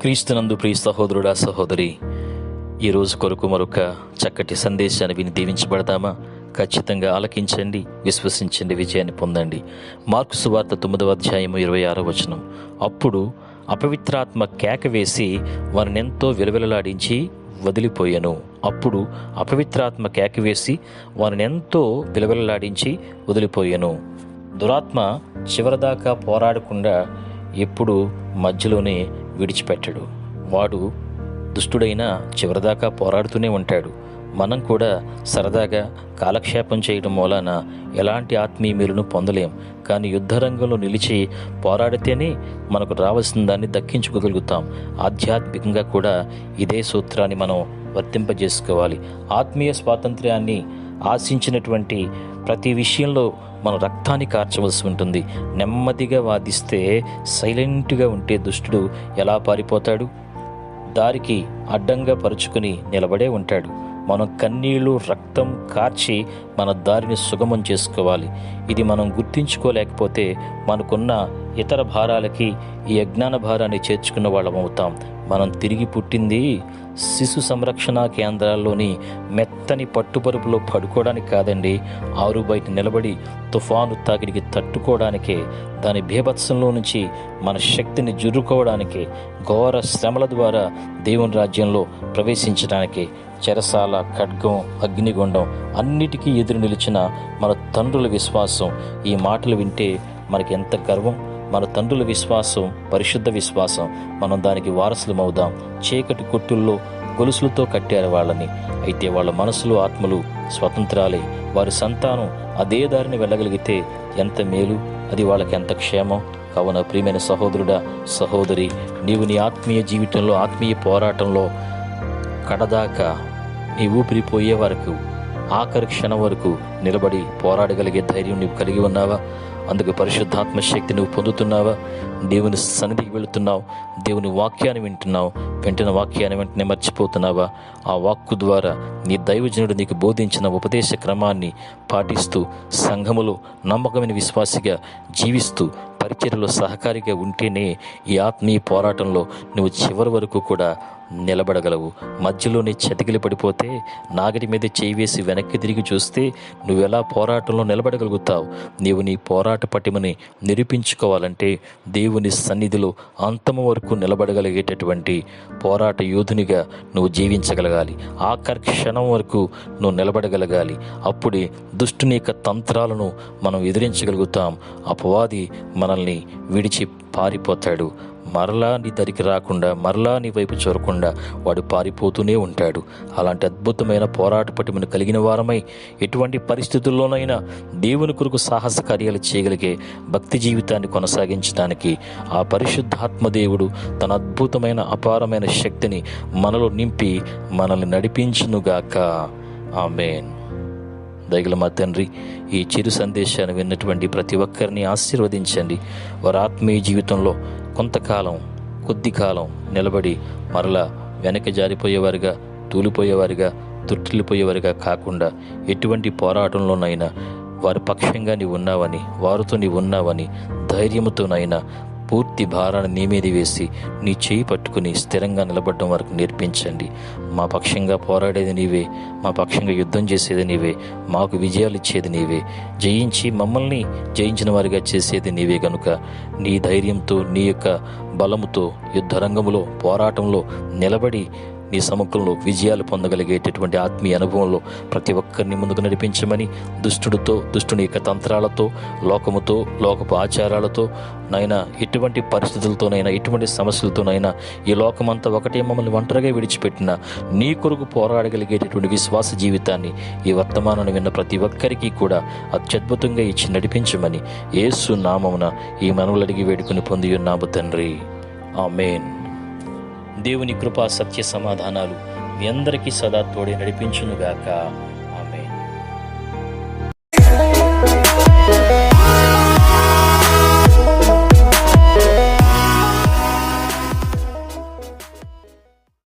క్రీస్తునందు ప్రియ సహోదరుడా సహోదరి ఈ రోజు కొరకు మరొక చక్కటి సందేశాన్ని విని దీవించబడదామా ఖచ్చితంగా ఆలకించండి విశ్వసించండి విజయాన్ని పొందండి. మార్కు సువార్త తొమ్మిదవ అధ్యాయము ఇరవై ఆరో వచనం. అప్పుడు అపవిత్రాత్మ కేక వేసి వారిని ఎంతో విలవిలలాడించి వదిలిపోయాను. అప్పుడు అపవిత్రాత్మ కేక వేసి వారిని ఎంతో విలవిలలాడించి వదిలిపోయాను. దురాత్మ చివరిదాకా పోరాడకుండా ఎప్పుడు మధ్యలోనే విడిచిపెట్టడు. వాడు దుష్టుడైన చివరిదాకా పోరాడుతూనే ఉంటాడు. మనం కూడా సరదాగా కాలక్షేపం చేయడం మూలాన ఎలాంటి ఆత్మీయ మేలును పొందలేం. కానీ యుద్ధరంగంలో నిలిచి పోరాడితేనే మనకు రావాల్సిన దాన్ని దక్కించుకోగలుగుతాం. ఆధ్యాత్మికంగా కూడా ఇదే సూత్రాన్ని మనం వర్తింపజేసుకోవాలి. ఆత్మీయ స్వాతంత్ర్యాన్ని ఆశించినటువంటి ప్రతి విషయంలో మనం రక్తాన్ని కార్చవలసి ఉంటుంది. నెమ్మదిగా వాదిస్తే సైలెంట్గా ఉంటే దుష్టుడు ఎలా పారిపోతాడు? దారికి అడ్డంగా పరుచుకుని నిలబడే ఉంటాడు. మనం కన్నీళ్ళు రక్తం కార్చి మన దారిని సుగమం చేసుకోవాలి. ఇది మనం గుర్తించుకోలేకపోతే మనకున్న ఇతర భారాలకి ఈ అజ్ఞాన భారాన్ని చేర్చుకున్న వాళ్ళం అవుతాం. మనం తిరిగి పుట్టింది శిశు సంరక్షణ కేంద్రాల్లోని మెత్తని పట్టుపరుపులో పడుకోవడానికి కాదండి ఆరు బయట నిలబడి తుఫాను తాకిడికి తట్టుకోవడానికే దాని బీభత్సంలో నుంచి మన శక్తిని జుర్రుకోవడానికే ఘోర శ్రమల ద్వారా దేవుని రాజ్యంలో ప్రవేశించడానికి చెరసాల ఖడ్గం అగ్నిగుండం అన్నిటికీ ఎదురు నిలిచిన మన తండ్రుల విశ్వాసం ఈ మాటలు వింటే మనకి ఎంత గర్వం. మన తండ్రుల విశ్వాసం పరిశుద్ధ విశ్వాసం మనం దానికి వారసులమవుదాం. చీకటి కొట్టుల్లో గొలుసులతో కట్టారు వాళ్ళని. అయితే వాళ్ళ మనసులు ఆత్మలు స్వతంత్రాలే. వారి సంతానం అదే దారిని వెళ్ళగలిగితే ఎంత మేలు అది వాళ్ళకి ఎంత క్షేమం. కావున ప్రియమైన సహోదరుడా సహోదరి నీవు నీ ఆత్మీయ జీవితంలో ఆత్మీయ పోరాటంలో కడదాకా నీ ఊపిరి పోయే వరకు ఆఖరి క్షణం వరకు నిలబడి పోరాడగలిగే ధైర్యం నీవు కలిగి ఉన్నావా? అందుకు పరిశుద్ధాత్మ శక్తి నువ్వు పొందుతున్నావా? దేవుని సన్నిధికి వెళుతున్నావు. దేవుని వాక్యాన్ని వింటున్నావు. వెంటనే వాక్యాన్ని వెంటనే మర్చిపోతున్నావా? ఆ వాక్కు ద్వారా నీ దైవజనుడు నీకు బోధించిన ఉపదేశ క్రమాన్ని పాటిస్తూ సంఘములో నమ్మకమైన విశ్వాసిగా జీవిస్తూ పరిచర్లో సహకారిగా ఉంటేనే ఈ ఆత్మీయ పోరాటంలో నువ్వు చివరి వరకు కూడా నిలబడగలవు. మధ్యలోనే చతికిలి పడిపోతే నాగటి మీద చేయి వేసి వెనక్కి తిరిగి చూస్తే నువ్వెలా పోరాటంలో నిలబడగలుగుతావు? నీవు నీ పోరాట పటిమని నిరూపించుకోవాలంటే దేవుని సన్నిధిలో అంతము వరకు నిలబడగలిగేటటువంటి పోరాట యోధునిగా నువ్వు జీవించగలగాలి. ఆఖరి క్షణం వరకు నువ్వు నిలబడగలగాలి. అప్పుడే దుష్టుని యొక్క తంత్రాలను మనం ఎదిరించగలుగుతాం. అపవాది మనల్ని విడిచి పారిపోతాడు. మరలా నీ దరికి రాకుండా మరలా నీ వైపు చూరకుండా వాడు పారిపోతూనే ఉంటాడు. అలాంటి అద్భుతమైన పోరాట పటిమను కలిగిన వారమై ఎటువంటి పరిస్థితుల్లోనైనా దేవుని కొరకు సాహస కార్యాలు చేయగలిగే భక్తి జీవితాన్ని కొనసాగించడానికి ఆ పరిశుద్ధాత్మ దేవుడు తన అద్భుతమైన అపారమైన శక్తిని మనలో నింపి మనల్ని నడిపించునుగాక. ఆమెన్. దయగల మా తండ్రి ఈ చిరు సందేశాన్ని విన్నటువంటి ప్రతి ఒక్కరిని ఆశీర్వదించండి. వారి ఆత్మీయ జీవితంలో కొంతకాలం కొద్ది కాలం నిలబడి మరలా వెనక జారిపోయేవారుగా తూలిపోయేవారుగా తుట్టిల్లిపోయేవారుగా కాకుండా ఎటువంటి పోరాటంలోనైనా వారి పక్షంగా నీవు ఉన్నావని వారితో నీవు ఉన్నావని ధైర్యముతోనైనా పూర్తి భారాన్ని నీ మీద వేసి నీ చేయి పట్టుకుని స్థిరంగా నిలబడడం వరకు నేర్పించండి. మా పక్షంగా పోరాడేది నీవే మా పక్షంగా యుద్ధం చేసేది నీవే మాకు విజయాలు ఇచ్చేది నీవే. జయించి మమ్మల్ని జయించిన వారిగా చేసేది నీవే గనుక. నీ ధైర్యంతో నీ యొక్క బలముతో యుద్ధరంగంలో పోరాటంలో నిలబడి నీ సముఖంలో విజయాలు పొందగలిగేటటువంటి ఆత్మీయ అనుభవంలో ప్రతి ఒక్కరిని ముందుకు నడిపించమని దుష్టుడితో దుష్టుని యొక్క తంత్రాలతో లోకముతో లోకపు ఆచారాలతో నైనా ఎటువంటి పరిస్థితులతోనైనా ఎటువంటి సమస్యలతోనైనా ఈ లోకమంతా ఒకటే మమ్మల్ని ఒంటరిగా విడిచిపెట్టిన నీ కొరకు పోరాడగలిగేటటువంటి విశ్వాస జీవితాన్ని ఈ వర్తమానాన్ని విన్న ప్రతి ఒక్కరికి కూడా అత్యద్భుతంగా ఇచ్చి నడిపించమని ఏసు నామమున ఈ మనవులు అడిగి వేడుకుని పొంది ఉన్నాము తండ్రి. ఆమెన్. దేవుని కృపా సత్య సమాధానాలు మీ అందరికీ సదా తోడే నడిపించునుగాక.